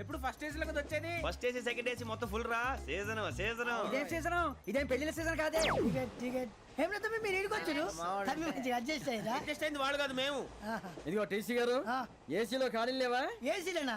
ఎప్పుడు ఫస్ట్ ఏజ్లో వచ్చేది? ఫస్ట్ ఏసీ సెకండ్ ఏసీ మొత్తం ఫుల్ రా. సీజన్ సీజన్ ఇదేం సీజన్ ఇదేం పెళ్ళిన సీజన్ కాదే? టికెట్ టికెట్ ఏమిటో మీరు ఇడికి వచ్చారు. తమ్మి మంచిగా అడ్జస్ట్ అయ్యారా? అడ్జస్ట్ అయింది వాళ్ళు కాదు మేము. ఇదిగో టీసీ గారు. ఏసీలో ఖాళీ లేవా? ఏసీలేనా.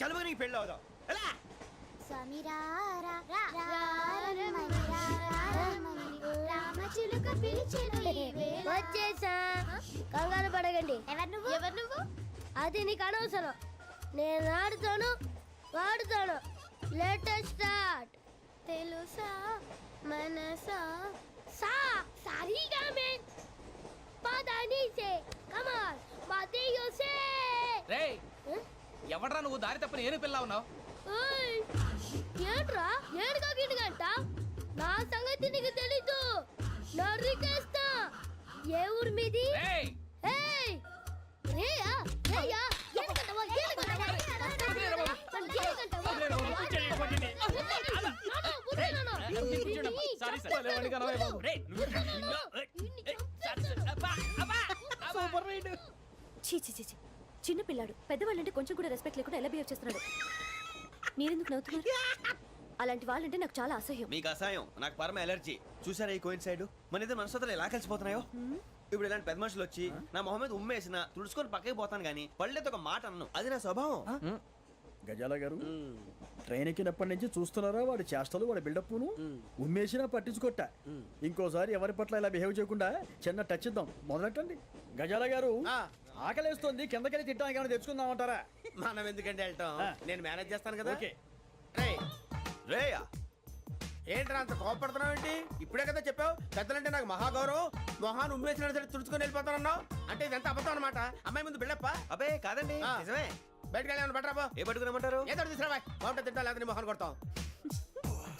చదువు నీకు పెళ్ళి అవుదాం. ఎలా? రామచిలుక పిలిచెను వచ్చేసా. కంగారు పడగండి ఎవరు నువ్వు? ఎవరు నువ్వు? అది నీకు అనవసరం. నేను ఆడుతాను వాడుతాను. లేటెస్ట్ స్టార్ట్ తెలుసా? మనసా? సా. సారీగా మే. పదని సే కమాన్ మతియో సే. రే ఎవడ్రా నువ్వు దారి తప్పని ఏను పిల్ల ఉన్నావు ఓయ్ ఏంట్రా ఏడుగా గిడుగంట నా సంగతి నీకు తెలీదు నరికేస్తా ఏ ఊరు మీది. Super ride. చిన్న పిల్లాడు. పెద్దవాళ్ళంటే కొంచెం కూడా రెస్పెక్ట్ లేకుండా ఎలా బిహేవ్ చేస్తున్నాడు? మీరెందుకు నవ్వుతున్నారు? అలాంటి వాళ్ళంటే నాకు చాలా అసహ్యం. మీకు అసహాయం నాకు పరమ ఎలర్జీ చూసారా ఈ కోయిన్ సైడ్ మన ఇద్దరు మనసుతో ఎలా కలిసిపోతున్నాయో? ఇప్పుడు ఇలాంటి పెద్ద మనుషులు వచ్చి నా మొహం మీద ఉమ్మేసిన తుడుచుకొని పక్కకి పోతాను కానీ పళ్ళేతో ఒక మాట అన్ను. అది నా స్వభావం. గజాల గారు ట్రైన్ ఎక్కినప్పటి నుంచి చూస్తున్నారా వాడి చేష్టలు వాడి బిల్డప్ను ఉమ్మేసినా పట్టించుకోట ఇంకోసారి ఎవరి పట్ల ఇలా బిహేవ్ చేయకుండా చిన్న టచ్ ఇద్దాం. మొదలెట్టండి. గజాల గారు ఆకలేస్తోంది కిందకెళ్ళి తిట్టడానికి ఏమైనా తెచ్చుకుందామంటారా మనం ఎందుకంటే వెళ్తాం. నేను మేనేజ్ చేస్తాను కదా. ఓకే. రేయ్ రేయా ఏంట్రా అంత కోపడుతున్నావు ఏంటి? ఇప్పుడే కదా చెప్పావు పెద్దలంటే నాకు మహాగౌరవం. మొహాన్ని ఉమ్మేసిన సరే తుడుచుకొని వెళ్ళిపోతానన్నావు. అంటే ఇదంతా అబద్ధం అనమాట అమ్మాయి ముందు బిళ్ళప్ప అబే కాదండి. నిజమే. బయటకు వెళ్ళాను బట్రాబో ఏ పట్టుకురమ్మంటారు ఏదో తీసుకురావా బాగుంటుంది తింటా లేదా నీ మొహాన్ని కొడతాం.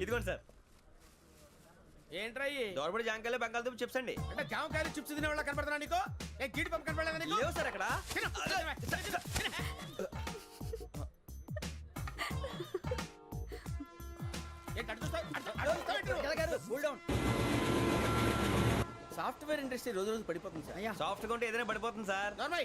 ఇదిగోండి సార్. ఏంట్రా ఇయి? దోరబడి జాంకాయలు బంగాళదుంప చిప్స్ అండి. అంటే జామకాయలు చిప్స్ తినే వాళ్ళ కనపడుతున్నా నీకు? ఏ గీడి పంప కనపడలేదా నీకు? లేవు సార్ అక్కడ. తిను, తిను, తిను. ఏంటి అటు చూస్తావు? అటు చూ- అటు చూస్తావు ఏంటి నువ్వు? గజాల గారు కూల్ డౌన్ సాఫ్ట్వేర్ ఇండస్ట్రీ రోజు రోజు పడిపోతుంది సార్. అయ్యా. సాఫ్ట్గా ఉంటే ఏదైనా పడిపోతుంది సార్. నార్మల్.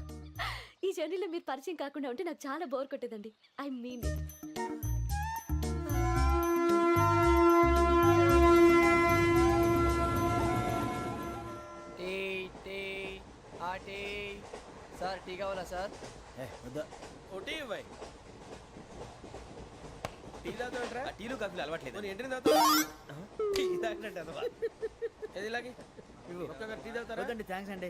జర్నీలో మీరు పరిచయం కాకుండా ఉంటే నాకు చాలా bore కొట్టేదండి. I mean it tea tea ఆ టీ. సార్ టీ కావాలా సార్? ఏ, వద్దా. ఒకటి ఇవ్వాయి టీ టీలు కాఫీలు అలవాట్లేదు. ఎంట్రీ టీ తాగినట్టు అదవా. ఏది ఇలాగే? ఒక్కొక్క టీ తాగుతారా? థ్యాంక్స్ అండి.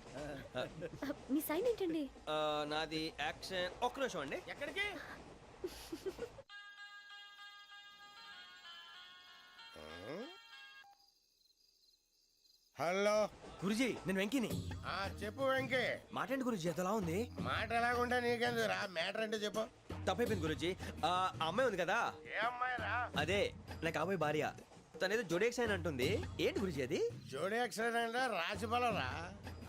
మీ సైన్ ఏంటండి? ఆ, నాది యాక్షన్. ఒక్క నిమిషం అండి. ఎక్కడికి? హలో. గురుజీ నేను వెంకిని. ఆ చెప్పు వెంకీ. మాట్లాడండి గురుజీ? ఎంతలా ఉంది? మాట ఎలాగుంటా నీకెందుకు? రా మ్యాటర్ అంటే చెప్పు. తప్పైపోయింది గురుజీ. ఆ ఆ అమ్మాయి ఉంది కదా? ఏ అమ్మాయి రా? అదే నా కాబోయే భార్య. తనేదో జోడేక్స్ అని అంటుంది. ఏంటి గురుజీ అది? జోడి యాక్సిడెంట్ రాసి రా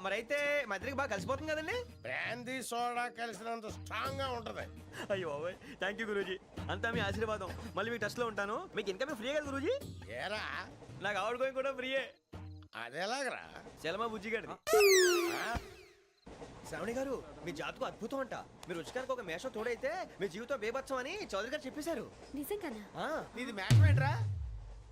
మరి అయితే మా ఇద్దరికి బాగా కలిసిపోతుంది కదండి? బ్రాందీ సోడా కలిసినంత స్ట్రాంగ్గా ఉంటది. అయ్యో థ్యాంక్ యూ గురూజీ. అంతా మీ ఆశీర్వాదం. మళ్ళీ మీకు టచ్లో ఉంటాను. మీకు ఇంకా ఫ్రీ కదా గురూజీ? ఏరా? నాకు ఆవిడ గోయింగ్ కూడా ఫ్రీయే. అదెలాగరా చలమా బుజ్జి గారిది. ఆ? శ్రావణి గారు మీ జాతకు అద్భుతం అంట. మీరు రుచికారికి ఒక మేషం తోడైతే మీ జీవితం బేబత్సం అని చౌదరి గారు చెప్పేశారు. నిజంగానా? ఆ, నీది మ్యాటర్ ఏంట్రా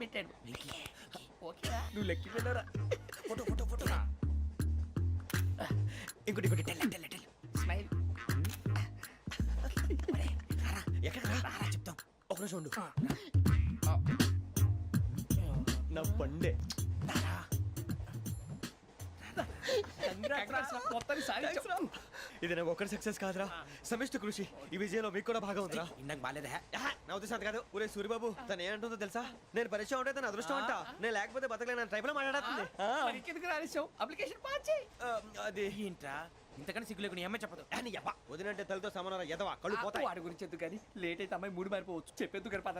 పెట్టాడు. ఓకేరా నువ్వు లెక్కి వెళ్ళరా? Photo photo photo. ఇంకోటి ఇంకోటి. Tell tell tell. స్మైల్. ఎక్కడ చెప్తాం. ఒక ఉండు. నా పండే మొత్తాన్ని సాధించాం. ఇది నాకు ఒక్కరి సక్సెస్ కాదురా. సమిష్టి కృషి. ఈ విజయంలో మీకు కూడా భాగం ఉందిరా. ఇందాక బాగాలేదా. నా ఉద్దేశం అంత కాదు. ఊరే సూరిబాబు తను ఏమంటుందో తెలుసా? నేను పరిచయం ఉంటే తన అదృష్టం అంట. నేను లేకపోతే బతకలేను ట్రైబ్లో మాట్లాడుతుంది. అది. ఏంట్రా? ఇంతకన్నా సిగ్గు లేకుండా ఏమై చెప్పదు. అని యబ్బా వదినంటే తలతో సమానం ఎదవా. కళ్ళు పోతాయి. వాడి గురించి ఎందుకు కానీ లేట్ అయితే అమ్మాయి మూడు మారిపోవచ్చు. చెప్పేందుకు పద